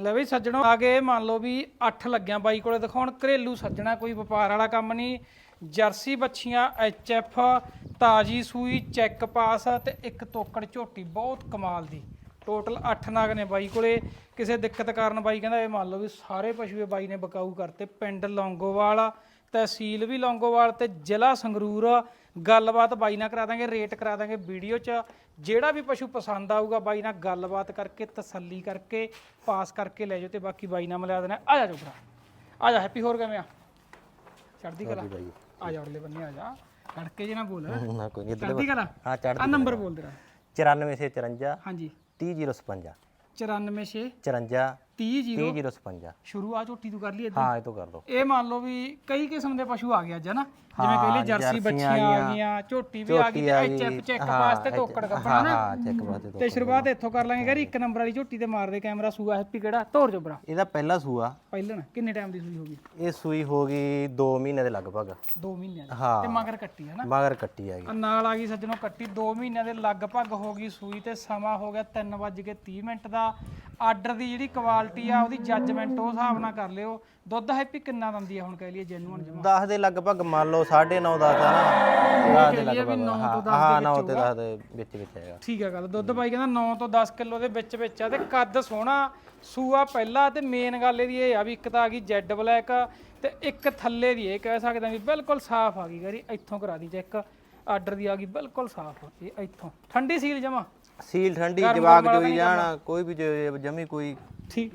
ਲੈ ਬਈ ਸੱਜਣੋ, ਆ ਗਏ, ਮੰਨ ਲਓ ਵੀ 8 ਲੱਗਿਆ ਬਾਈ ਕੋਲੇ ਦਿਖਾਉਣ। ਘਰੇਲੂ ਸੱਜਣਾ, ਕੋਈ ਵਪਾਰ ਵਾਲਾ ਕੰਮ ਨਹੀਂ। ਜਰਸੀ ਬੱਚੀਆਂ ਐਫ ਤਾਜੀ ਸੂਈ, ਚੈੱਕ ਪਾਸ ਤੇ ਇੱਕ ਤੋਕੜ ਝੋਟੀ, ਬਹੁਤ ਕਮਾਲ ਦੀ। ਟੋਟਲ 8 ਨਾਗ ਨੇ ਬਾਈ ਕੋਲੇ। ਕਿਸੇ ਦਿੱਕਤ ਕਾਰਨ ਬਾਈ ਕਹਿੰਦਾ, ਇਹ ਮੰਨ ਲਓ ਵੀ ਸਾਰੇ ਪਸ਼ੂਏ ਬਾਈ ਨੇ ਬਕਾਊ ਕਰਤੇ। ਪਿੰਡ ਲੌਂਗੋਵਾਲ ਤਹਿਸੀਲ ਵੀ ਲੌਂਗੋਵਾਲ ਤੇ ਜ਼ਿਲ੍ਹਾ ਸੰਗਰੂਰ। ਗੱਲਬਾਤ ਬਾਈ ਨਾਲ ਕਰਾ ਦਾਂਗੇ ਰੇਟ ਕਰਾ ਦਾਂਗੇ ਵੀਡੀਓ 'ਚ। ਜਿਹੜਾ ਵੀ ਪਸ਼ੂ ਪਸੰਦ ਆਊਗਾ ਬਾਈ ਨਾਲ ਗੱਲਬਾਤ ਕਰਕੇ ਤਸੱਲੀ ਕਰਕੇ ਪਾਸ ਕਰਕੇ ਲੈ ਜਾਓ ਤੇ ਬਾਕੀ ਬਾਈ ਨਾਲ ਮਿਲਾ ਦੇਣਾ। ਆ ਜਾ ਜੋਬਰਾ ਆ ਜਾ ਹੈਪੀ ਹੋਰ ਕਿਵੇਂ ਆ? ਚੜਦੀ ਕਲਾ। ਆ ਜਾ ਉਰਲੇ ਬੰਨੇ ਆ ਜਾ। ਖੜਕੇ ਜੇ ਨਾ ਬੋਲ। ਨਾ ਕੋਈ ਨਹੀਂ ਚੜਦੀ ਕਲਾ। ਹਾਂ ਚੜ ਆ ਨੰਬਰ ਬੋਲ ਤੇਰਾ। 94 ਸੇ 54 ਹਾਂਜੀ। 30055 94 6 54 30 0 30055 ਸ਼ੁਰੂ ਆ ਝੋਟੀ ਤੂੰ ਕਰ ਲਈ ਹਾਂ ਇਹ ਤੋਂ ਕਰ ਦੋ। ਇਹ ਮੰਨ ਲਓ ਵੀ ਕਈ ਕਿਸਮ ਦੇ ਪਸ਼ੂ ਆ ਗਏ ਅੱਜ ਹਨਾ ਜਿਵੇਂ ਕਹਿ ਲਈ ਜਰਸੀ ਬੱਚੀਆਂ ਆ ਗਈਆਂ ਝੋਟੀ ਵੀ ਆ ਗਈ ਤੇ ਐਚਐਫ ਚੈੱਕ ਵਾਸਤੇ ਤੋਕੜ ਕੱਪੜਾ ਨਾ। ਹਾਂ ਚੈੱਕ ਬਾਤੇ ਤੇ ਸ਼ੁਰੂਆਤ ਇੱਥੋਂ ਕਰ ਲਾਂਗੇ ਗਰੀ ਇੱਕ ਨੰਬਰ ਵਾਲੀ ਝੋਟੀ ਤੇ ਮਾਰਦੇ ਕੈਮਰਾ ਸੂਆ ਹੈਪੀ ਕਿਹੜਾ? ਤੋਰ ਜੋਬਰਾ ਇਹਦਾ ਪਹਿਲਾ ਸੂਆ। ਪਹਿਲਣ ਕਿੰਨੇ ਟਾਈਮ ਦੀ ਸੂਈ ਹੋਗੀ ਇਹ ਸੂਈ ਹੋ ਗਈ 2 ਮਹੀਨੇ ਦੇ ਲਗਭਗ। 2 ਮਹੀਨਿਆਂ ਦੀ। ਹਾਂ। ਤੇ ਮਗਰ ਕੱਟੀ ਹੈ ਨਾ? ਮਗਰ ਕੱਟੀ ਆ ਗਈ। ਆ ਨਾਲ ਆ ਗਈ ਸੱਜਣੋ ਕੱਟੀ 2 ਮਹੀਨਿਆਂ ਦੇ ਲਗਭਗ ਹੋ ਗਈ ਸੂਈ ਤੇ ਸਮਾਂ ਹੋ ਗਿਆ 3:30 ਮਿੰਟ ਦਾ। ਆਰਡਰ ਦੀ ਜਿਹੜੀ ਕੁਆਲਿਟੀ ਆ ਉਹਦੀ ਜੱਜਮੈਂਟ ਉਹ ਹਿਸਾਬ ਨਾਲ ਕਰ ਲਿਓ। ਦੁੱਧ ਹੈਪੀ ਕਿੰਨਾ ਦਿੰਦੀ ਆ ਹੁਣ ਕਹਿ ਲਈਏ ਜੈਨੂਅਨ ਜਮਾ। 10 ਦੇ ਲਗਭਗ ਮੰਨ ਲਓ 9.5 10 ਆ ਨਾ। 10 ਦੇ ਲਗਭਗ ਤੋਂ ਹਾਂ 9 ਤੇ 10 ਦੇ ਵਿੱਚ ਵਿੱਚ ਹੈਗਾ। ਠੀਕ ਹੈ ਗੱਲ ਦੁੱਧ ਬਾਈ ਕਹਿੰਦਾ 9 ਤੋਂ 10 ਕਿਲੋ ਦੇ ਵਿੱਚ ਵਿੱਚ ਆ ਤੇ ਕੱਦ ਸੋਹਣਾ ਸੂਆ ਪਹਿਲਾ ਤੇ ਮੇਨ ਗੱਲ ਇਹਦੀ ਇਹ ਆ ਵੀ ਇੱਕ ਤਾਂ ਆ ਗਈ ਜੈਡ ਬਲੈਕ ਤੇ ਇੱਕ ਥੱਲੇ ਦੀ ਇਹ ਕਹਿ ਸਕਦੇ ਆ ਵੀ ਬਿਲਕੁਲ ਸਾਫ਼ ਆ ਗਈ ਗਰੀ ਇੱਥੋਂ ਕਰਾ ਦੀ ਚੈੱਕ ਆਰਡਰ ਦੀ ਆ ਗਈ ਬਿਲਕੁਲ ਸਾਫ਼ ਇਹ ਇੱਥੋਂ। ਠੰਡੀ ਸੀਲ ਜਮਾ। ਸੀਲ ਠੰਡੀ ਜਵਾਕ ਜੋਈ ਜਾਣਾ ਕੋਈ ਵੀ ਜਮੀ ਕੋਈ ਠੀਕ।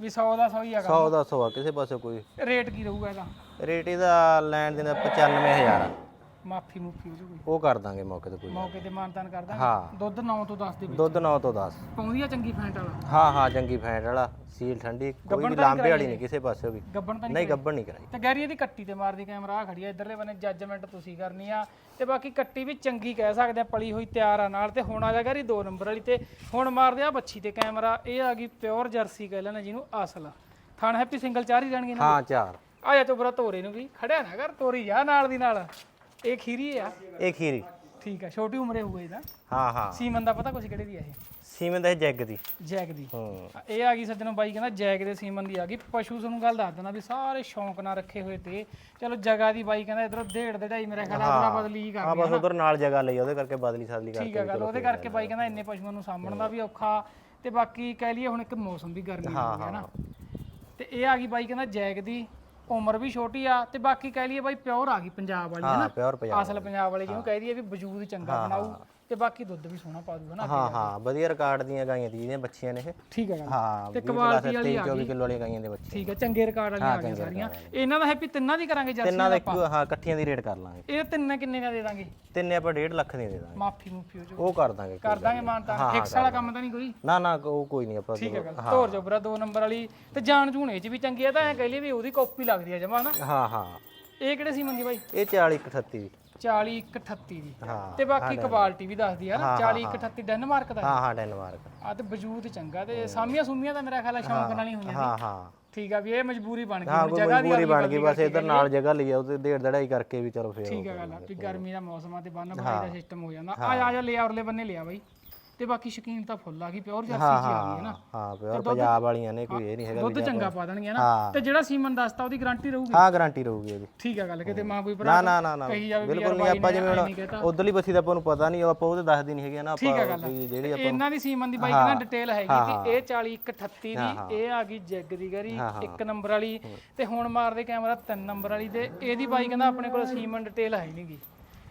ਵੀ 100 ਦਾ 100 ਹੀ ਆ 100 ਦਾ 100 ਆ ਕਿਸੇ ਪਾਸੇ ਕੋਈ। ਰੇਟ ਕੀ ਰਹੂਗਾ ਇਹਦਾ? ਰੇਟ ਇਹਦਾ ਲੈਣ ਦੇ 95000 ਮਾਫੀ ਮੁਫੀ ਹੋ ਜੂਗੀ। ਉਹ ਕਰ ਦਾਂਗੇ ਮੌਕੇ ਤੇ ਕੋਈ ਮੌਕੇ ਤੇ ਮਾਨਤਾਨ ਕਰਦਾ ਹਾਂ। ਦੁੱਧ 9 ਤੋਂ 10 ਦੇ ਵਿੱਚ। ਦੁੱਧ 9 ਤੋਂ 10 ਪਾਉਂਦੀ ਆ ਚੰਗੀ ਫੈਂਟ ਵਾਲਾ? ਹਾਂ ਹਾਂ ਚੰਗੀ ਫੈਂਟ ਵਾਲਾ। ਸੀਲ ਠੰਡੀ ਕੋਈ ਵੀ ਲਾਂਬੇ ਵਾਲੀ ਨਹੀਂ ਕਿਸੇ ਪਾਸੇ ਵੀ। ਗੱਬਣ ਤਾਂ ਨਹੀਂ ਗੱਬਣ ਨਹੀਂ ਕਰਾਈ। ਤੇ ਗੈਰੀ ਇਹਦੀ ਕੱਟੀ ਤੇ ਮਾਰਦੀ ਕੈਮਰਾ ਆ ਖੜੀ ਆ ਇਧਰਲੇ ਬੰਨੇ ਜੱਜਮੈਂਟ ਤੁਸੀਂ ਕਰਨੀ ਆ। ਤੇ ਬਾਕੀ ਕੱਟੀ ਵੀ ਚੰਗੀ ਕਹਿ ਸਕਦੇ ਆ ਪਲੀ ਹੋਈ ਤਿਆਰ ਆ ਨਾਲ। ਤੇ ਹੁਣ ਆ ਜਾ ਗੈਰੀ 2 ਨੰਬਰ ਵਾਲੀ ਤੇ ਹੁਣ ਮਾਰਦੇ ਆ ਬੱਚੀ ਤੇ ਕੈਮਰਾ ਇਹ ਆ ਗਈ ਪਿਓਰ ਜਰਸੀ ਕਹਿ ਲੈਣਾ ਜਿਹਨੂੰ ਅਸਲ। ਥਣ ਹੈਪੀ ਸਿੰਗਲ ਚਾਰ ਹੀ ਰਹਿਣਗੇ ਨਾ ਹਾਂ ਚਾਰ। ਆ ਜਾ ਚੋਬਰਾ ਤੋਰੇ ਨੂੰ ਵੀ। ਖੜਿਆ ਨਾ ਕਰ ਤੋਰੀ ਜਾ ਨਾਲ ਦੀ ਨਾਲ। ਇਹ ਖੀਰੀ ਆ? ਇਹ ਖੀਰੀ। ਠੀਕ ਆ ਛੋਟੀ ਉਮਰੇ ਹੋਏ ਇਹਦਾ। ਹਾਂ ਹਾਂ। ਸੀਮਨ ਦਾ ਪਤਾ ਕੁਛ ਕਿਹੜੇ ਦੀ ਆ ਇਹ? ਸੀਮਨ ਦਾ ਇਹ ਜੈਗ ਦੀ। ਜੈਕ ਦੀ। ਹੂੰ। ਇਹ ਆ ਗਈ ਸੱਜਣੋ ਬਾਈ ਕਹਿੰਦਾ ਜੈਕ ਦੇ ਸੀਮਨ ਦੀ ਆ ਗਈ। ਪਸ਼ੂ ਤੁਹਾਨੂੰ ਗੱਲ ਦੱਸ ਦਿੰਦਾ ਵੀ ਸਾਰੇ ਸ਼ੌਂਕ ਨਾਲ ਰੱਖੇ ਹੋਏ ਤੇ। ਚਲੋ ਜਗ੍ਹਾ ਦੀ ਬਾਈ ਕਹਿੰਦਾ ਇਧਰੋਂ ਡੇਢ ਦੇ ਢਾਈ ਮੇਰੇ ਖਿਆਲ ਆ ਬਦਲੀ ਕਰ ਹਾਂ ਬਸ ਉਧਰ ਨਾਲ ਜਗ੍ਹਾ ਲਈ ਉਹਦੇ ਕਰਕੇ ਬਦਲੀ ਸਾਦਲੀ ਠੀਕ ਕਰਕੇ ਆ ਗੱਲ ਉਹਦੇ ਕਰਕੇ ਬਾਈ ਕਹਿੰਦਾ ਇੰਨੇ ਪਸ਼ੂਆਂ ਨੂੰ ਸਾਂਭਣ ਦਾ ਵੀ ਔਖਾ। ਤੇ ਬਾਕੀ ਕਹਿ ਲਈਏ ਹੁਣ ਇੱਕ ਮੌਸਮ ਵੀ ਗਰਮੀ ਹੋ ਗਿਆ ਨਾ। ਤੇ ਇਹ ਆ ਗਈ ਬਾਈ ਕਹਿੰਦਾ ਜੈਕ ਦੀ। ਉਮਰ ਵੀ ਛੋਟੀ ਆ। ਤੇ ਬਾਕੀ ਕਹਿ ਲਈਏ ਬਾਈ ਪਿਓਰ ਆ ਗਈ ਪੰਜਾਬ ਵਾਲੀ ਹੈ ਪਿਓਰ ਅਸਲ ਪੰਜਾਬ ਵਾਲੀ ਜਿਹਨੂੰ ਕਹਿ ਦਈਏ ਵੀ ਵਜੂਦ ਚੰਗਾ ਬਣਾਊ। ਤੇ ਬਾਕੀ ਦੁੱਧ ਵੀ ਸੋਹਣਾ ਪਾ ਦੂਗਾ ਨਾ ਹਾਂ ਹਾਂ ਵਧੀਆ ਰਿਕਾਰਡ ਦੀਆਂ ਗਾਈਆਂ ਦੀ ਇਹਦੀਆਂ ਬੱਚੀਆਂ ਨੇ ਇਹ। ਠੀਕ ਹੈ ਗੱਲ। ਹਾਂ ਤੇ 20 ਕੁਆਲਿਟੀ ਵਾਲੀ 23 24 ਕਿਲੋ ਵਾਲੀਆਂ ਗਾਈਆਂ ਦੇ ਬੱਚੇ। ਠੀਕ ਹੈ ਚੰਗੇ ਰਿਕਾਰਡ ਵਾਲੀਆਂ ਆ ਗਈਆਂ ਸਾਰੀਆਂ। ਇਹਨਾਂ ਦਾ ਹੈਪੀ ਤਿੰਨਾਂ ਦੀ ਕਰਾਂਗੇ ਜਰਸੀ ਤਿੰਨਾਂ ਦਾ ਇੱਕ ਹਾਂ ਇਕੱਠੀਆਂ ਦੀ ਰੇਟ ਕਰ ਲਾਂਗੇ। ਇਹ ਤਿੰਨ ਕਿੰਨੇ ਦਾ ਦੇ ਦਾਂਗੇ? ਤਿੰਨੇ ਆਪਾਂ 1.5 ਲੱਖ ਦੀਆਂ ਦੇ ਦਾਂਗੇ। ਮਾਫੀ ਮੁਫੀ ਹੋ ਜੋ ਉਹ ਕਰ ਦਾਂਗੇ ਕਰ ਦਾਂਗੇ ਮਾਨਤਾ। ਫਿਕਸ ਵਾਲਾ ਕੰਮ ਤਾਂ ਨਹੀਂ ਕੋਈ? ਨਾ ਨਾ ਉਹ ਕੋਈ ਨਹੀਂ ਆਪਾਂ ਠੀਕ ਹੈ ਗੱਲ। ਤੋਰ ਜੋਬਰਾ ਦੋ ਨੰਬਰ ਵਾਲੀ। ਤੇ ਜਾਣ ਜੂਣ ਇਹ ਚ ਵੀ ਚੰਗੀ ਆ ਤਾਂ ਐ ਕਹਿ ਲਈ ਵੀ ਉਹਦੀ ਕਾਪੀ ਲੱਗਦੀ ਆ ਜਮਾ ਨਾ ਹਾਂ ਹਾਂ। ਇਹ ਕਿਹੜੇ ਸੀ ਮੰਦੀ ਬਾਈ? ਇਹ 40 38 ਦੀ। 40 138 ਦੀ। ਹਾਂ ਤੇ ਬਾਕੀ ਕੁਆਲਿਟੀ ਵੀ ਦੱਸਦੀ ਆ ਨਾ 40 138 ਡੈਨਮਾਰਕ ਦਾ। ਹਾਂ ਹਾਂ ਡੈਨਮਾਰਕ। ਆ ਤੇ ਵਜੂਦ ਚੰਗਾ ਤੇ ਸਾਮੀਆਂ ਸੁਮੀਆਂ ਤਾਂ ਮੇਰਾ ਖਿਆਲ ਆ ਸ਼ੌਂਕ ਨਾਲ ਹੀ ਹੋਈਆਂ ਹਾਂ ਹਾਂ। ਠੀਕ ਆ ਵੀ ਇਹ ਮਜਬੂਰੀ ਬਣ ਗਈ ਹਾਂ ਹੁਣ ਕੋਈ ਜਗ੍ਹਾ ਦੀ ਮਜਬੂਰੀ ਬਣ ਗਈ ਬਸ ਇਧਰ ਨਾਲ ਜਗ੍ਹਾ ਲਈ ਆ ਉਹਦੇ ਡੇਢ ਦੜਾਈ ਕਰਕੇ ਵੀ ਚਲੋ ਫੇਰ ਠੀਕ ਆ ਗੱਲ ਆ ਵੀ ਗਰਮੀ ਦਾ ਮੌਸਮ ਆ ਤੇ ਬੰਨ ਬਣਾਈ ਦਾ ਸਿਸਟਮ ਹੋ ਜਾਂਦਾ। ਆ ਜਾ ਆ ਜਾ ਲਿਆ ਉਰਲੇ ਬੰਨੇ ਲਿਆ ਬਾਈ। ਤੇ ਬਾਕੀ ਸ਼ਕੀਨ ਤਾਂ ਫੁੱਲ ਆ ਗਈ ਪਿਓਰ ਜਰਸੀ ਚ ਆ ਗਈ ਹੈ ਨਾ। ਹਾਂ ਪਿਓਰ ਪੰਜਾਬ ਵਾਲੀਆਂ ਨੇ ਕੋਈ ਇਹ ਨਹੀਂ ਹੈਗਾ ਦੁੱਧ ਚੰਗਾ ਪਾ ਦੇਣਗੇ ਨਾ। ਤੇ ਜਿਹੜਾ ਸੀਮਨ ਦੱਸਤਾ ਉਹਦੀ ਗਾਰੰਟੀ ਰਹੂਗੀ? ਹਾਂ ਗਾਰੰਟੀ ਰਹੂਗੀ ਇਹਦੀ। ਠੀਕ ਆ ਗੱਲ ਕਿਤੇ ਮਾਂ ਕੋਈ ਭਰਾ ਨਾ ਨਾ ਨਾ। ਕਹੀ ਜਾਵੇ ਬਿਲਕੁਲ ਨਹੀਂ ਆਪਾਂ ਜਿਵੇਂ ਹੁਣ ਉਧਰਲੀ ਬੱਸੀ ਦਾ ਆਪਾਂ ਨੂੰ ਪਤਾ ਨਹੀਂ ਆਪਾਂ ਉਹਦੇ ਦੱਸਦੀ ਨਹੀਂ ਹੈਗੀ ਨਾ ਆਪਾਂ ਜਿਹੜੀ ਆਪਾਂ ਇਹਨਾਂ ਦੀ ਸੀਮਨ ਦੀ ਬਾਈ ਕਹਿੰਦਾ ਡਿਟੇਲ ਹੈਗੀ ਕਿ ਇਹ 40 138 ਦੀ ਇਹ ਆ ਗਈ ਜੈਗ ਦੀ ਗਰੀ ਇੱਕ ਨੰਬਰ ਵਾਲੀ। ਤੇ ਹੁਣ ਮਾਰਦੇ ਕੈਮਰਾ ਤਿੰਨ ਨੰਬਰ ਵਾਲੀ ਤੇ ਇਹਦੀ ਬਾਈ ਕਹਿੰਦਾ ਆਪਣੇ ਕੋਲ ਸੀਮਨ ਡਿਟੇਲ ਹੈ ਨਹੀਂਗੀ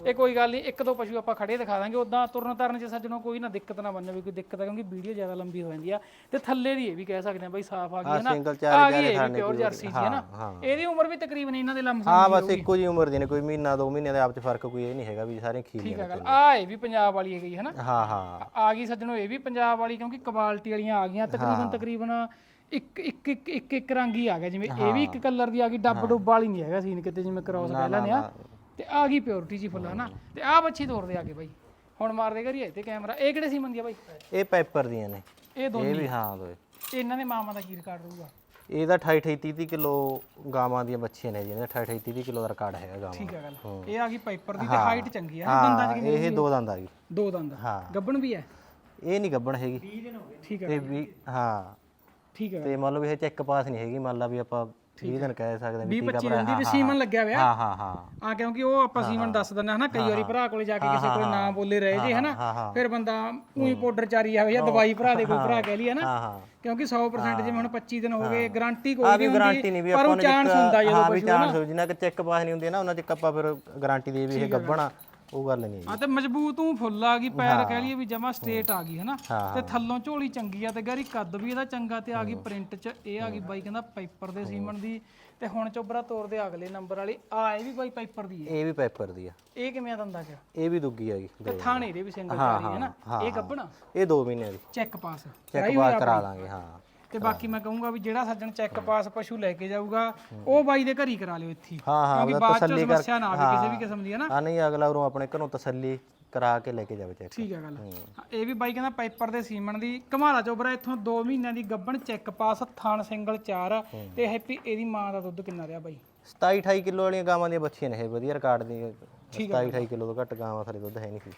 ਇਹ ਕੋਈ ਗੱਲ ਨਹੀਂ ਇੱਕ ਦੋ ਪਸ਼ੂ ਆਪਾਂ ਖੜੇ ਦਿਖਾ ਦਾਂਗੇ ਉਦਾਂ ਤੁਰਨ ਤਰਨ ਚ ਸੱਜਣੋਂ ਕੋਈ ਨਾ ਦਿੱਕਤ ਨਾ ਮੰਨੋ ਵੀ ਕੋਈ ਦਿੱਕਤ ਆ ਕਿਉਂਕਿ ਵੀਡੀਓ ਜ਼ਿਆਦਾ ਲੰਬੀ ਹੋ ਜਾਂਦੀ ਆ ਤੇ ਥੱਲੇ ਦੀ ਇਹ ਵੀ ਕਹਿ ਸਕਦੇ ਆ ਬਾਈ ਸਾਫ਼ ਆ ਗਈ ਹੈ ਨਾ ਆ ਗਈ ਇਹ ਪਿਓਰ ਜਰਸੀ ਸੀ ਹੈ ਨਾ। ਇਹਦੀ ਉਮਰ ਵੀ ਤਕਰੀਬਨ ਇਹਨਾਂ ਦੇ ਲੰਮਸਮ ਹਾਂ ਬਸ ਇੱਕੋ ਜੀ ਉਮਰ ਦੀ ਨੇ ਕੋਈ ਮਹੀਨਾ ਦੋ ਮਹੀਨੇ ਦੇ ਆਪ ਚ ਫ਼ਰਕ ਕੋਈ ਇਹ ਨਹੀਂ ਹੈਗਾ ਵੀ ਸਾਰੇ ਖੀਰ ਠੀਕ ਗੱਲ। ਆ ਇਹ ਵੀ ਪੰਜਾਬ ਵਾਲੀ ਹੈਗੀ ਹੈ ਨਾ। ਹਾਂ ਹਾਂ। ਆ ਗਈ ਸੱਜਣੋ ਇਹ ਵੀ ਪੰਜਾਬ ਵਾਲੀ ਕਿਉਂਕਿ ਕੁਆਲਿਟੀ ਵਾਲੀਆਂ ਆ ਗਈਆਂ ਤਕਰੀਬਨ ਤਕਰੀਬਨ ਇੱਕ ਇੱਕ ਇੱਕ ਇੱਕ ਇੱਕ ਰੰਗ ਹੀ ਆ ਗਿਆ ਜਿਵੇਂ ਇਹ ਵੀ ਇੱਕ ਕਲਰ ਦੀ ਆ ਗਈ ਡੱਬ ਡੁੱਬ ਵਾਲੀ ਨਹੀਂ ਹੈਗਾ ਸੀਨ ਕਿਤੇ ਜਿਵੇਂ ਕ੍ਰਾਸ ਕਹਿ ਲੈਂਦੇ ਆ। ਤੇ ਆ ਗਈ ਪਿਓਰਿਟੀ ਜੀ ਫੁੱਲ ਹਨਾ? ਤੇ ਆ ਬੱਚੀ ਤੋਰਦੇ ਆਗੇ ਬਾਈ। ਹੁਣ ਮਾਰਦੇ ਕਰੀਏ ਤੇ ਕੈਮਰਾ। ਇਹ ਕਿਹੜੇ ਸੀ ਮੰਦੀ ਆ ਬਾਈ? ਇਹ ਪੈਪਰ ਦੀਆਂ ਨੇ। ਇਹ ਦੋ ਇਹ ਵੀ ਹਾਂ ਦੋਏ। ਤੇ ਇਹਨਾਂ ਦੇ ਮਾਮਾ ਦਾ ਕੀ ਰਿਕਾਰਡ ਰਹੂਗਾ? ਇਹਦਾ 28 28 30 ਕਿਲੋ ਗਾਵਾਂ ਦੀਆਂ ਬੱਚੀਆਂ ਨੇ ਜਿਹਨਾਂ 28 28 30 ਕਿਲੋ ਦਾ ਰਿਕਾਰਡ ਹੈਗਾ ਗਾਵਾਂ ਠੀਕ ਆ ਗੱਲ। ਇਹ ਆ ਗਈ ਪਾਈਪਰ ਦੀ ਤੇ ਹਾਈਟ ਚੰਗੀ ਆ ਦੰਦਾਂ ਚ ਹਾਂ ਇਹ ਦੋ ਦੰਦ ਆ ਗਈ ਦੋ ਦੰਦ। ਹਾਂ। ਗੱਬਣ ਵੀ ਹੈ? ਇਹ ਨਹੀਂ ਗੱਬਣ ਹੈਗੀ। ਠੀਕ ਆ ਇਹ ਵੀ ਹਾਂ। ਠੀਕ ਹੈ ਤੇ ਮੰਨ ਲਓ ਵੀ ਇਹ ਚੈੱਕ ਪਾਸ ਨਹੀਂ ਹੈਗੀ। ਮੰਨ ਲਾ ਵੀ ਆਪਾਂ 20 ਦਿਨ ਕਹਿ ਸਕਦੇ ਹਾਂ ਵੀ 20 ਟੀਕਾ 25 ਭਰਾਇਆ ਦਿਨ ਦੀ ਵੀ ਸੀਮਨ ਲੱਗਿਆ ਹੋਇਆ। ਹਾਂ ਹਾਂ ਹਾਂ। ਆ ਕਿਉਂਕਿ ਉਹ ਆਪਾਂ ਸੀਮਨ ਦੱਸ ਦਿੰਦੇ ਹਾਂ ਨਾ ਕਈ ਵਾਰੀ ਭਰਾ ਕੋਲੇ ਜਾ ਕੇ ਕਿਸੇ ਕੋਲੇ ਨਾ ਬੋਲੇ ਰਹੇ ਜੇ ਹਨਾ ਫਿਰ ਬੰਦਾ ਉਹੀ ਪਾਊਡਰ ਚਾਰੀ ਆਵੇ ਜਾਂ ਦਵਾਈ ਭਰਾ ਦੇ ਕੋਈ ਭਰਾ ਕਹਿ ਲਈ ਹਨਾ। ਕਿਉਂਕਿ 100% ਜਿਵੇਂ ਹੁਣ 25 ਦਿਨ ਹੋ ਗਏ ਗਾਰੰਟੀ ਕੋਈ ਨਹੀਂ ਵੀ ਪਰ ਉਹ ਚਾਂਸ ਹੁੰਦਾ ਜਦੋਂ ਹਾਂ ਵੀ ਚਾਂਸ ਹੋ ਜਿੰਨਾ ਕਿ ਚੈੱਕ ਪਾਸ ਨਹੀਂ ਹੁੰਦੀ ਨਾ ਉਹਨਾਂ ਚ ਆਪਾਂ ਫਿਰ ਗਾਰੰਟੀ ਦੇ ਵੀ ਇਹ ਗੱਬਣਾ ਉਹ ਗੱਲ ਨਹੀਂ ਆ ਤੇ ਮਜ਼ਬੂਤ ਉਹ ਫੁੱਲ ਆ ਗਈ ਪੈਰ ਕਹਿ ਲਈਏ ਵੀ ਜਮਾ ਸਟ੍ਰੇਟ ਆ ਗਈ ਹਨਾ? ਹਾਂ, ਤੇ ਥੱਲੋਂ ਝੋਲੀ ਚੰਗੀ ਆ ਤੇ ਗਾਰੀ ਕੱਦ ਵੀ ਇਹਦਾ ਚੰਗਾ ਤੇ ਆ ਗਈ ਪ੍ਰਿੰਟ ਚ ਇਹ ਆ ਗਈ ਬਾਈ ਕਹਿੰਦਾ ਪਾਈਪਰ ਦੇ ਸੀਮਨ ਦੀ। ਤੇ ਹੁਣ ਚੋਬਰਾ ਤੋਰ ਦੇ ਅਗਲੇ ਨੰਬਰ ਵਾਲੀ। ਆ ਇਹ ਵੀ ਬਾਈ ਪਾਈਪਰ ਦੀ ਹੈ। ਇਹ ਵੀ ਪੈਪਰ ਦੀ ਆ। ਇਹ ਕਿਵੇਂ ਆ ਦੰਦਾ ਚ? ਇਹ ਵੀ ਦੁੱਗੀ ਹੈਗੀ ਤੇ ਥਾਣੇ ਦੇ ਵੀ ਸਿੰਗਲ ਕਾਰੀ ਹੈ ਨਾ। ਇਹ ਗੱਬਣਾ ਇਹ 2 ਮਹੀਨਿਆਂ ਦੀ। ਚੈੱਕ ਪਾਸ ਚੈੱਕ ਪਾਸ ਕਰਾ ਦਾਂਗੇ ਹਾਂ। ਤੇ ਬਾਕੀ ਮੈਂ ਕਹੂੰਗਾ ਵੀ ਜਿਹੜਾ ਸੱਜਣ ਚੈੱਕ ਪਾਸ ਪਸ਼ੂ ਲੈ ਕੇ ਜਾਊਗਾ ਉਹ ਬਾਈ ਦੇ ਘਰ ਹੀ ਕਰਾ ਲਿਓ ਇੱਥੇ। ਹੀ। ਬਾਅਦ ਚ ਤਸੱਲੀ ਕਰ ਸਮੱਸਿਆ ਨਾ ਆਵੇ ਕਿਸੇ ਵੀ ਕਿਸਮ ਦੀ ਹੈ ਨਾ? ਨਹੀਂ ਅਗਲਾ ਉਰੋਂ ਆਪਣੇ ਘਰੋਂ ਤਸੱਲੀ ਕਰਾ ਕੇ ਲੈ ਕੇ ਜਾਵੇ ਚੈੱਕ। ਠੀਕ ਹੈ ਗੱਲ। ਹਾਂ, ਇਹ ਵੀ ਬਾਈ ਕਹਿੰਦਾ ਪਾਈਪਰ ਦੇ ਸੀਮਨ ਦੀ ਘਮਾਲਾ ਚੋਬਰਾ ਇੱਥੋਂ 2 ਮਹੀਨਿਆਂ ਦੀ ਗੱਬਣ ਚੈੱਕ ਪਾਸ ਥਾਨ ਸਿੰਗਲ 4 ਤੇ ਹੈਪੀ ਇਹਦੀ ਮਾਂ ਦਾ ਦੁੱਧ ਕਿੰਨਾ ਰਿਹਾ ਬਾਈ? 27 28 ਕਿਲੋ ਵਾਲੀਆਂ ਗਾਵਾਂ ਦੀਆਂ ਬੱਚੀਆਂ ਨੇ ਇਹ ਵਧੀਆ ਰਿਕਾਰਡ ਦੀ 27 28 ਕਿਲੋ ਤੋਂ ਘੱਟ ਗਾਵਾਂ ਥਲੇ ਦੁੱਧ ਹੈ ਨਹੀਂ ਸੀ।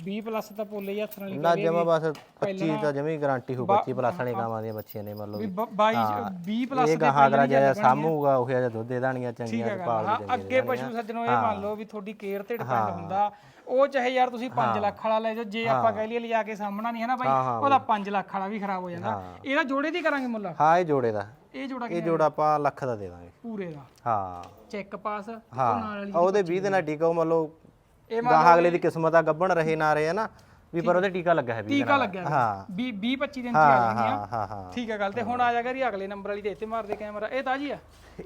20 ਪਲੱਸ ਤਾਂ ਪੋਲੇ ਹੀ ਹੱਥ ਨਾਲ ਹੀ ਨਾ ਜਮਾ ਬਸ 25 ਤਾਂ ਜਮੀ ਗਾਰੰਟੀ ਹੋ 25 ਪਲੱਸ ਵਾਲੀਆਂ ਗਾਵਾਂ ਦੀਆਂ ਬੱਚੀਆਂ ਨੇ ਮੰਨ ਲਓ ਵੀ ਵੀ। ਬ- ਬਾਈ 20 ਪਲੱਸ ਇਹ ਗਾਹਾਂ ਅਗਲਾ ਜਿਹਾ ਸਾਹਮੂਗਾ ਉਹ ਜਿਹਾ ਦੁੱਧ ਦੇ ਦਾਣੀਆਂ ਚੰਗੀਆਂ ਪਾਲ ਹਾਂ ਅੱਗੇ ਪਸ਼ੂ ਸੱਜਣੋ ਇਹ ਮੰਨ ਲਓ ਵੀ ਤੁਹਾਡੀ ਕੇਅਰ ਤੇ ਡਿਪੈਂਡ ਹੁੰਦਾ। ਉਹ ਚਾਹੇ ਯਾਰ ਤੁਸੀਂ 5 ਲੱਖ ਵਾਲਾ ਲੈ ਜਾਓ ਜੇ ਆਪਾਂ ਕਹਿ ਲਈਏ ਲਿਜਾ ਕੇ ਸਾਹਮਣਾ ਨਹੀਂ ਹੈ ਨਾ ਬਾਈ ਉਹਦਾ 5 ਲੱਖ ਵਾਲਾ ਵੀ ਖਰਾਬ ਹੋ ਜਾਂਦਾ। ਇਹਦਾ ਜੋੜੇ ਦੀ ਕਰਾਂਗੇ ਮੁੱਲ? ਹਾਂ ਇਹ ਜੋੜੇ ਦਾ। ਇਹ ਜੋੜਾ ਇਹ ਜੋੜਾ ਆਪਾਂ ਲੱਖ ਦਾ ਦੇ ਦਾਂਗੇ। ਪੂਰੇ ਦਾ। ਹਾਂ। ਚੈੱਕ ਪਾਸ ਉਹ ਨਾਲ ਵਾਲੀ ਉਹਦੇ 20 ਦਿਨਾਂ ਟੀਕਾ ਉਹ ਮੰਨ ਲਓ ਗਾਹਾਂ ਅਗਲੇ ਦੀ ਕਿਸਮਤ ਆ ਗੱਬਣ ਰਹੇ ਨਾ ਰਹੇ ਨਾ ਵੀ ਪਰ ਉਹਦੇ ਟੀਕਾ ਲੱਗਾ ਹੈ 20 ਟੀਕਾ ਲੱਗਿਆ ਹਾਂ। 20 20 25 ਦਿਨ ਚ ਆ ਹਾਂ ਹਾਂ ਹਾਂ। ਠੀਕ ਹੈ ਗੱਲ ਤੇ ਹੁਣ ਆ ਜਾ ਕਰੀ ਅਗਲੇ ਨੰਬਰ ਵਾਲੀ ਦੇ ਇੱਥੇ ਮਾਰਦੇ ਕੈਮਰਾ। ਇਹ ਤਾਜੀ ਆ।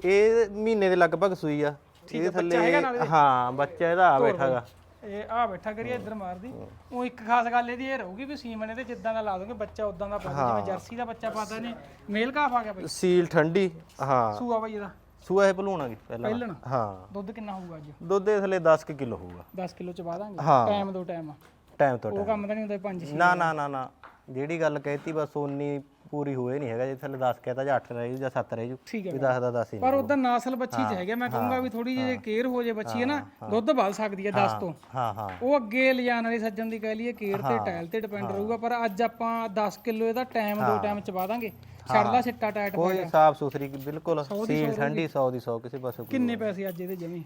ਇਹ ਮਹੀਨੇ ਦੇ ਲਗਭਗ ਸੂਈ ਆ। ਇਹ ਥੱਲੇ ਹਾਂ ਬੱਚਾ ਇਹਦਾ ਆ ਬੈਠਾਗਾ ਇਹ ਆ ਬੈਠਾ ਕਰੀਏ ਇੱਧਰ ਮਾਰਦੀ ਉਹ ਇੱਕ ਖਾਸ ਗੱਲ ਇਹਦੀ ਇਹ ਰਹੂਗੀ ਵੀ ਸੀਮਨ ਇਹਦੇ ਜਿੱਦਾਂ ਦਾ ਲਾ ਦੋਗੇ ਬੱਚਾ ਉਦਾਂ ਦਾ ਪਾ ਦੇ ਜਿਵੇਂ ਜਰਸੀ ਦਾ ਬੱਚਾ ਪਾਤਾ ਨੇ ਮੇਲ ਕਾਫ ਆ ਗਿਆ ਬਈ। ਸੀਲ ਠੰਡੀ ਹਾਂ। ਸੂਆ ਬਈ ਇਹਦਾ। ਸੂਆ ਇਹ ਭਲੂਣਾਗੀ ਪਹਿਲਾਂ? ਪਹਿਲਣ ਹਾਂ। ਦੁੱਧ ਕਿੰਨਾ ਹੋਊਗਾ ਅੱਜ? ਦੁੱਧ ਦੇ ਥੱਲੇ 10 ਕਿਲੋ ਹੋਊਗਾ। 10 ਕਿਲੋ ਚ ਪਾ ਦਾਂਗੇ? ਹਾਂ। ਟਾਈਮ ਦੋ ਟਾਈਮ ਟਾਈਮ ਤੋਂ ਉਹ ਕੰਮ ਤਾਂ ਨਹੀਂ ਹੁੰਦਾ 5 ਨਾ ਨਾ ਨਾ ਨਾ। ਜਿਹੜੀ ਗੱਲ ਕਹਿਤੀ ਬਸ ਉਨੀ ਪੂਰੀ ਹੋਏ ਨਹੀਂ ਹੈਗਾ ਜੇ ਥੱਲੇ 10 ਕਹਿਤਾ ਜਾਂ 8 ਰਹਿ ਜੂ ਜਾਂ 7 ਰਹਿ ਜੂ ਠੀਕ ਹੈ ਵੀ 10 ਦਾ 10 ਹੀ ਪਰ ਉਦਾਂ ਨਾਸਲ ਬੱਚੀ ਚ ਹੈਗਾ ਮੈਂ ਕਹੂੰਗਾ ਵੀ ਥੋੜੀ ਜਿਹੀ ਕੇਅਰ ਹੋ ਜੇ ਬੱਚੀ ਹੈ ਨਾ ਦੁੱਧ ਵੱਧ ਸਕਦੀ ਹੈ 10 ਤੋਂ। ਹਾਂ ਹਾਂ। ਉਹ ਅੱਗੇ ਲਿਜਾਣ ਵਾਲੀ ਸੱਜਣ ਦੀ ਕਹਿ ਲਈਏ ਕੇਅਰ ਤੇ ਟਾਇਲ ਤੇ ਡਿਪੈਂਡ ਰਹੂਗਾ ਪਰ ਅੱਜ ਆਪਾਂ 10 ਕਿਲੋ ਇਹਦਾ ਟਾਈਮ ਦੋ ਟਾਈਮ ਚ ਪਾ ਦਾਂਗੇ। ਛੱਡ ਲਾ ਛਿੱਟਾ ਟਾਇਟ ਕੋਈ ਸਾਫ਼ ਸੁਥਰੀ ਬਿਲਕੁਲ ਸੀਲ ਠੰਡੀ 100 ਦੀ 100 ਕਿਸੇ ਪਾਸੇ ਕਿੰਨੇ ਪੈਸੇ ਅੱਜ ਇਹਦੇ ਜਮੀ?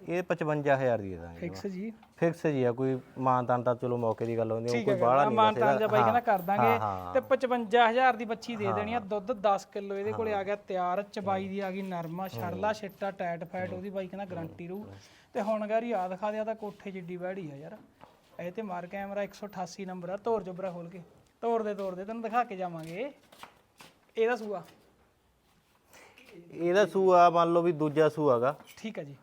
ਇਹ 55000 ਦੀ ਦੇ ਦਾਂਗੇ ਫਿਕਸ ਜੀ। ਫਿਕਸ ਜੀ ਆ ਕੋਈ ਮਾਨਤਾਨ ਤਾਂ ਚਲੋ ਮੌਕੇ ਦੀ ਗੱਲ ਹੁੰਦੀ ਉਹ ਕੋਈ ਬਾਹਲਾ ਨਹੀਂ ਮਾਨਤਾਨ ਜਾਂ ਬਾਈ ਕਹਿੰਦਾ ਕਰ ਦਾਂਗੇ। ਤੇ 55000 ਦੀ ਬੱਚੀ ਦੇ ਦੇਣੀ ਆ ਦੁੱਧ 10 ਕਿਲੋ ਇਹਦੇ ਕੋਲੇ ਆ ਗਿਆ ਤਿਆਰ ਚਬਾਈ ਦੀ ਆ ਗਈ ਨਰਮਾ ਛੜਲਾ ਛਿੱਟਾ ਟਾਇਟ ਫੈਟ ਉਹਦੀ ਬਾਈ ਕਹਿੰਦਾ ਗਾਰੰਟੀ ਰਹੂ ਤੇ ਹੁਣ ਗਾਰੀ ਆ ਦਿਖਾ ਦਿਆ ਤਾਂ ਕੋਠੇ ਜਿੱਡੀ ਬੈੜੀ ਆ ਯਾਰ। ਇਹ ਤੇ ਮਾਰ ਕੈਮਰਾ 188 ਨੰਬਰ ਆ ਤੋਰ ਜਬਰਾ ਖੋਲ ਕੇ। ਤੋਰ ਦੇ ਤੋਰ ਦੇ ਤੈਨੂੰ ਦਿਖਾ ਕੇ ਜਾਵਾਂਗੇ। ਇਹਦਾ ਸੂਆ। ਇਹਦਾ ਸੂਆ ਮੰਨ ਲਓ ਵੀ ਦੂਜਾ ਸੂਆਗਾ ਠੀਕ ਆ ਜੀ।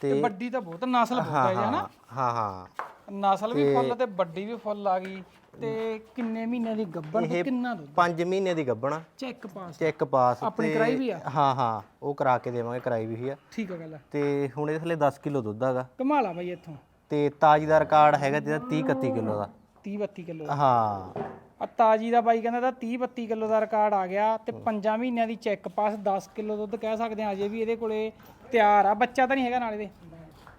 ਤੇ ਵੱਡੀ ਤਾਂ ਬਹੁਤ ਨਸਲ ਬਹੁਤ ਹੈ ਜੀ ਹਨਾ? ਹਾਂ ਹਾਂ। ਨਸਲ ਵੀ ਫੁੱਲ ਤੇ ਵੱਡੀ ਵੀ ਫੁੱਲ ਆ ਗਈ ਤੇ ਕਿੰਨੇ ਮਹੀਨੇ ਦੀ ਗੱਭਣ ਤੇ ਕਿੰਨਾ ਦੁੱਧ? 5 ਮਹੀਨੇ ਦੀ ਗੱਬਣਾ ਚੈੱਕ ਪਾਸ ਚੈੱਕ ਪਾਸ ਆਪਣੀ ਕਰਾਈ ਵੀ ਆ? ਹਾਂ ਹਾਂ ਉਹ ਕਰਾ ਕੇ ਦੇਵਾਂਗੇ ਕਰਾਈ ਵੀ ਆ। ਠੀਕ ਆ ਗੱਲ ਆ। ਤੇ ਹੁਣ ਇਹਦੇ ਥੱਲੇ 10 ਕਿਲੋ ਦੁੱਧ ਹੈਗਾ ਕਮਾਲਾ ਬਾਈ ਇੱਥੋਂ। ਤੇ ਤਾਜੀ ਦਾ ਰਿਕਾਰਡ ਹੈਗਾ ਜਿਹਦਾ 30 31 ਕਿਲੋ ਦਾ। 30 32 ਕਿਲੋ ਹਾਂ। ਆ ਤਾਜੀ ਦਾ ਬਾਈ ਕਹਿੰਦਾ ਤਾਂ 30 32 ਕਿਲੋ ਦਾ ਰਿਕਾਰਡ ਆ ਗਿਆ ਤੇ 5 ਮਹੀਨਿਆਂ ਦੀ ਚੈੱਕ ਪਾਸ 10 ਕਿਲੋ ਦੁੱਧ ਕਹਿ ਸਕਦੇ ਆ ਅਜੇ ਵੀ ਇਹਦੇ ਕੋਲੇ ਤਿਆਰ ਆ। ਬੱਚਾ ਤਾਂ ਨਹੀਂ ਹੈਗਾ ਨਾਲ ਇਹਦੇ?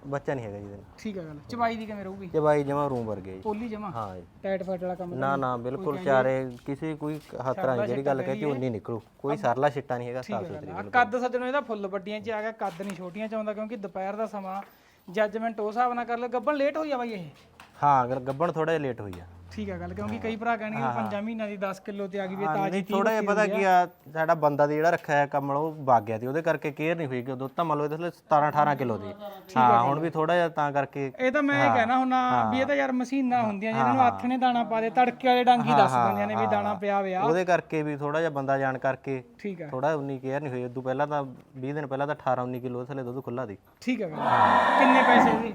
ਬੱਚਾ ਨਹੀਂ ਹੈਗਾ ਜਿਹਦੇ ਨਾਲ। ਠੀਕ ਆ ਗੱਲ। ਚਵਾਈ ਦੀ ਕਿਵੇਂ ਰਹੂਗੀ? ਤੇ ਬਾਈ ਜਮਾ ਰੂਮ ਵਰਗੇ ਜੀ। ਪੋਲੀ ਜਮਾ? ਹਾਂ ਜੀ। ਟਾਈਟ ਫੈਟ ਵਾਲਾ ਕੰਮ ਨਾ ਨਾ ਬਿਲਕੁਲ ਚਾਰੇ ਕਿਸੇ ਕੋਈ ਹੱਥਾਂ ਜਿਹੜੀ ਗੱਲ ਕਹਤੀ ਉਨੀ ਨਿਕਲੂ। ਕੋਈ ਸਰਲਾ ਛਿੱਟਾ ਨਹੀਂ ਹੈਗਾ ਸਾਫ਼ ਸੁਥਰੀ ਆ। ਕੱਦ ਸੱਜਣੋ ਇਹਦਾ ਫੁੱਲ ਵੱਡੀਆਂ ਚ ਆ ਗਿਆ ਕੱਦ ਨਹੀਂ ਛੋਟੀਆਂ ਚ ਆਉਂਦਾ ਕਿਉਂਕਿ ਦੁਪਹਿਰ ਦਾ ਸਮਾਂ ਜੱਜਮੈਂਟ ਉਸ ਹਿਸਾਬ ਨਾਲ ਕਰ ਲਓ। ਗੱਬਣ ਲੇਟ ਹੋਈ ਆ ਬਾਈ ਇਹ? ਹਾਂ ਅਗਰ ਗੱਬਣ ਥੋੜਾ ਜਿਹਾ ਲੇਟ ਹੋਈ ਆ। ਠੀਕ ਆ ਗੱਲ ਕਿਉਂਕਿ ਕਈ ਭਰਾ ਕਹਿਣਗੇ ਵੀ ਪੰਜਾਂ ਮਹੀਨਿਆਂ ਦੀ 10 ਕਿਲੋ ਤੇ ਆ ਗਈ ਵੀ ਤਾਜੀ ਨਹੀਂ ਥੋੜਾ ਜਿਹਾ ਪਤਾ ਕੀ ਆ ਸਾਡਾ ਬੰਦਾ ਦੀ ਜਿਹੜਾ ਰੱਖਿਆ ਹੈ ਕਮਲ ਉਹ ਵਗ ਗਿਆ ਤੇ ਉਹਦੇ ਕਰਕੇ ਕੇਅਰ ਨਹੀਂ ਹੋਈ ਕਿ ਉਦੋਂ ਤਾਂ ਮੰਨ ਲਓ ਇਹਦੇ ਥੱਲੇ 17 18 ਕਿਲੋ ਦੀ। ਹਾਂ ਹੁਣ ਵੀ ਥੋੜਾ ਜਿਹਾ ਤਾਂ ਕਰਕੇ। ਇਹ ਤਾਂ ਮੈਂ ਕਹਿਣਾ ਹੁੰਨਾ ਵੀ ਇਹ ਤਾਂ ਯਾਰ ਮਸ਼ੀਨਾਂ ਹੁੰਦੀਆਂ ਜਿਹਨਾਂ ਨੂੰ ਹੱਥ ਨੇ ਦਾਣਾ ਪਾ ਦੇ ਤੜਕੇ ਵਾਲੇ ਡਾਂਗੀ ਦੱਸ ਦਿੰਦੀਆਂ ਨੇ ਵੀ ਦਾਣਾ ਪਿਆ ਵਿਆ ਉਹਦੇ ਕਰਕੇ ਵੀ ਥੋੜਾ ਜਿਹਾ ਬੰਦਾ ਜਾਣ ਕਰਕੇ ਠੀਕ ਥੋੜਾ ਉਨੀ ਕੇਅਰ ਨਹੀਂ ਹੋਈ ਉਦੋਂ ਪਹਿਲਾਂ ਤਾਂ 20 ਦਿਨ ਪਹਿਲਾਂ ਤਾਂ 18 19 ਕਿਲੋ ਥੱਲੇ ਦੁੱਧ ਖੁੱਲਾ ਦੀ ਠੀਕ ਗੱਲ ਕਿੰਨੇ ਪੈਸੇ ਇਹਦੇ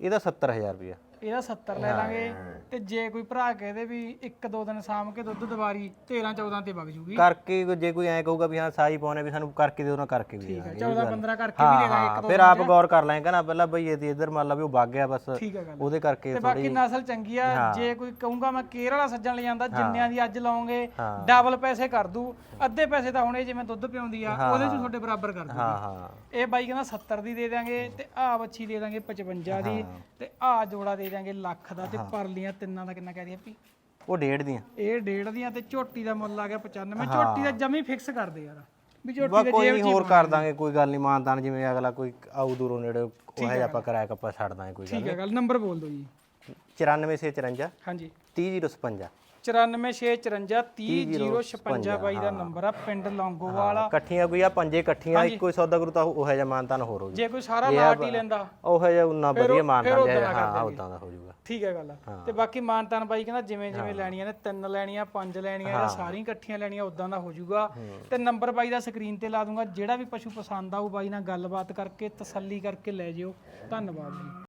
ਇਹਦਾ 70000 ਰੁਪਇਆ। ਇਹਦਾ 70 ਲੈ ਲਾਂਗੇ। ਤੇ ਜੇ ਕੋਈ ਭਰਾ ਕਹਦੇ ਵੀ ਇੱਕ ਦੋ ਦਿਨ ਸਾਂਭ ਕੇ ਦੁੱਧ ਦਵਾਰੀ 13 14 ਤੇ ਵਗ ਜੂਗੀ। ਕਰਕੇ ਜੇ ਕੋਈ ਐ ਕਹੂਗਾ ਵੀ ਹਾਂ ਸਾਈ ਪਾਉਣੇ ਵੀ ਸਾਨੂੰ ਕਰਕੇ ਦਿਓ ਨਾ ਕਰਕੇ ਵੀ ਦੇ ਦਾਂਗੇ 14 15 ਕਰਕੇ ਵੀ ਦੇ ਦਾਂਗੇ ਹਾਂ ਫਿਰ ਆਪ ਗੌਰ ਕਰ ਲਾਂਗੇ ਨਾ ਪਹਿਲਾਂ ਬਈ ਇਹ ਇਧਰ ਮੰਨ ਲਾ ਵੀ ਉਹ ਵਗ ਗਿਆ ਬਸ ਠੀਕ ਆ ਉਹਦੇ ਕਰਕੇ ਤੇ ਬਾਕੀ ਨਸਲ ਚੰਗੀ ਆ ਜੇ ਕੋਈ ਕਹੂੰਗਾ ਮੈਂ ਕੇਰ ਵਾਲਾ ਸੱਜਣ ਲੈ ਜਾਂਦਾ ਜਿੰਨਿਆਂ ਦੀ ਅੱਜ ਲਾਉਂਗੇ ਹਾਂ। ਡਬਲ ਪੈਸੇ ਕਰ ਦੂ ਅੱਧੇ ਪੈਸੇ ਤਾਂ ਹੁਣੇ ਜਿਵੇਂ ਦੁੱਧ ਪਿਆਉਂਦੀ ਆ ਉਹਦੇ ਚ ਤੁਹਾਡੇ ਬਰਾਬਰ ਕਰ ਦੂ ਹਾਂ ਹਾਂ। ਇਹ ਬਾਈ ਕਹਿੰਦਾ 70 ਦੀ ਦੇ ਦਾਂਗੇ ਤੇ ਆਹ ਬੱਚੀ ਦੇ ਦਾਂਗੇ 55 ਦੀ ਤੇ ਆਹ ਜੋੜਾ ਦੇ ਦਾਂਗੇ ਲੱਖ ਦਾ ਤੇ ਪਰਲੀਆਂ ਤਿੰਨਾਂ ਦਾ ਕਿੰਨਾ ਕਹਿ ਦਈਏ? ਵੀ ਉਹ ਡੇਢ ਦੀਆਂ। ਇਹ ਡੇਢ ਦੀਆਂ ਤੇ ਝੋਟੀ ਦਾ ਮੁੱਲ ਆ ਗਿਆ 95 ਝੋਟੀ ਦਾ ਜਮੀ ਫਿਕਸ ਕਰ ਦੇ ਯਾਰ। ਵੀ ਝੋਟੀ ਦੇ ਕੋਈ ਹੋਰ ਕਰ ਦਾਂਗੇ ਕੋਈ ਗੱਲ ਨਹੀਂ ਮਾਨਤਾਨ ਜਿਵੇਂ ਅਗਲਾ ਕੋਈ ਆਊ ਦੂਰੋਂ ਨੇੜੇ ਉਹ ਹੈ ਆਪਾਂ ਕਿਰਾਇਆ ਕੱਪਾ ਛੱਡ ਦਾਂਗੇ ਕੋਈ ਗੱਲ ਠੀਕ ਹੈ ਗੱਲ ਨੰਬਰ ਬੋਲ ਦਿਓ ਜੀ। 94 ਸੇ 54 ਹਾਂਜੀ। 30056 9464 30056 ਬਾਈ ਦਾ ਨੰਬਰ ਆ ਪਿੰਡ ਲੌਂਗੋਵਾਲ ਆ। ਇਕੱਠੀਆਂ ਕੋਈ ਆ ਪੰਜੇ ਇਕੱਠੀਆਂ ਇੱਕੋ ਹੀ ਸੌਦਾ ਕਰੂ ਤਾਂ ਉਹ ਹੈ ਜਾਂ ਮਾਨਤਾਨ ਹੋਰ ਹੋ ਜੂ ਜੇ ਕੋਈ ਸਾਰਾ ਲਾਟ ਹੀ ਲੈਂਦਾ। ਉਹ ਹੈ ਜਾਂ ਉਨਾ ਵਧੀਆ ਮਾਨਤਾਨ ਉੱਦਾਂ ਜਿਹਾ ਦਾ ਹਾਂ ਉਦਾਂ ਦਾ ਹੋ ਜਾਊਗਾ। ਠੀਕ ਹੈ ਗੱਲ ਤੇ ਬਾਕੀ ਮਾਨਤਾਨ ਬਾਈ ਕਹਿੰਦਾ ਜਿਵੇਂ ਜਿਵੇਂ ਲੈਣੀਆਂ ਨੇ ਤਿੰਨ ਲੈਣੀਆਂ ਪੰਜ ਲੈਣੀਆਂ ਜਾਂ ਸਾਰੀਆਂ ਇਕੱਠੀਆਂ ਲੈਣੀਆਂ ਉਦਾਂ ਦਾ ਹੋ ਜਾਊਗਾ। ਤੇ ਨੰਬਰ ਬਾਈ ਦਾ ਸਕਰੀਨ ਤੇ ਲਾ ਦੂੰਗਾ ਜਿਹੜਾ ਵੀ ਪਸ਼ੂ ਪਸੰਦ ਆਊ ਬਾਈ ਨਾਲ ਗੱਲਬਾਤ ਕਰਕੇ ਤਸੱਲੀ ਕਰਕੇ ਲੈ ਜਿਓ। ਧੰਨਵਾਦ ਜੀ।